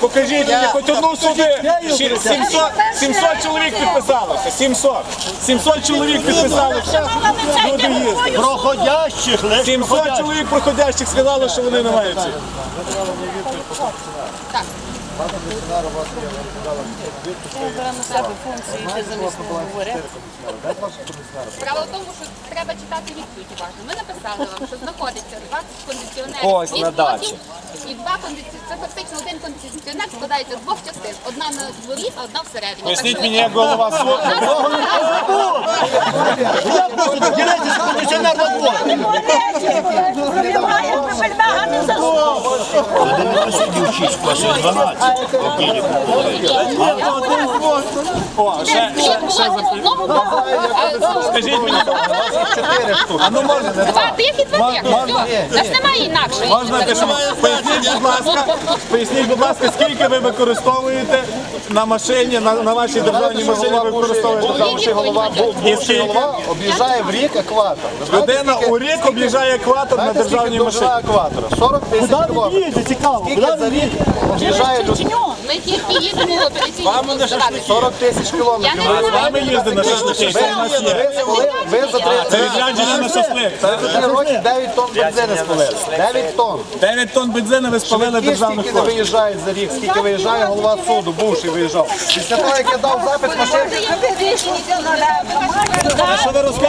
Покажіть мені хоч одну суди. 700, 700 чоловік підписалося. 700. 700 чоловік підписалося. Люди їздять. Проходящих, лише 700 чоловік проходящих сказали, що вони не мають цих. Ми беремо на себе функції ще замість говорити. Справа в тому, що треба читати відповіді важно. Ми написали вам, що знаходиться два кондиціонери Ось на дачі. і два кондиціонери. Це фактично один кондиціонер складається з двох частин. Одна на дворі, а одна всередині. Поясніть мені, як голова суду. Я просто ділитися з кондиціонер на двох. Сидів 6, класів 12. О, ще, Є ще, була ще в одному боку, а Скажіть мені, а ну можна, два тих і два тих. Все. Нас немає інакшої. можна поясніть, будь ласка, поясніть, будь ласка, скільки ви використовуєте на машині, на, на вашій державній машині ви використовуєте Бувший голова і скільки? Об'їжджає в рік екватор. Людина у рік об'їжджає екватор на Знаєте, скільки державній машині. довжина екватора? 40 тисяч Куди ви кілометрів. цікаво? Скільки за рік об'їжджає людина? Ми тільки їдемо в операційну здаватися. 40 тисяч Я кілометрів. не З вами їздить на шашлики, що. Ви Ви за три Це на шашлик. так? за три роки 9 тонн бензину спалили. 9 тонн. 9 тонн бензину ви спалили Швидкі державних скільки не коштів. виїжджають за рік, скільки виїжджає голова суду, бувший виїжджав. Після того, як я дав запит машин, Що ви розказуєте?